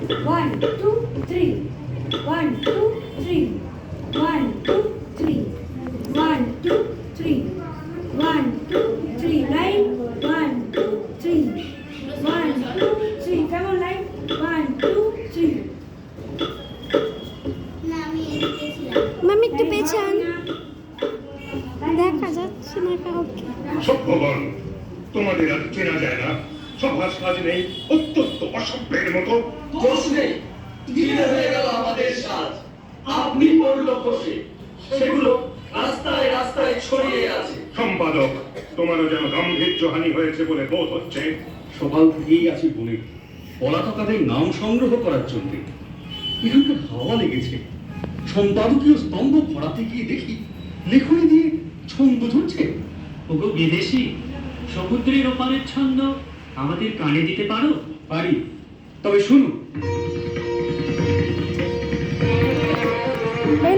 One, two, three. One, two, three. One, two, three. One, two, three. One, two, three. Line. One, two, three. One, two, three. Come on, line. One, two, three. না আমি এদিকে ছিলাম ma'am একটু পেছান দেখা যাচ্ছে না কাউকে সভ্যগণ তোমাদের আর চেনা যায় না সভার সাজ নেই অত্যন্ত অসভ্যের মতো। দোষ নেই। ধীরে হয়ে গেল আমাদের সাজ। আপনি পড়ল খসে সেগুলো রাস্তায় রাস্তায় ছড়িয়ে আছে। সম্পাদক তোমারও যেন গাম্ভীর্যহানি হয়েছে বলে বোধ হচ্ছে। সকাল থেকেই আছি বলে পলাতকাদের নাম সংগ্রহ করার জন্য। এখানকার হাওয়া লেগেছে। সম্পাদকীয় স্তম্ভ ভরাতে গিয়ে দেখি লেখনি দিয়ে ছন্দ ধরছে। ওগো বিদেশি সমুদ্রের ওপারের ছন্দ আমাদের কানে দিতে পারো? পারি তবে শুনুন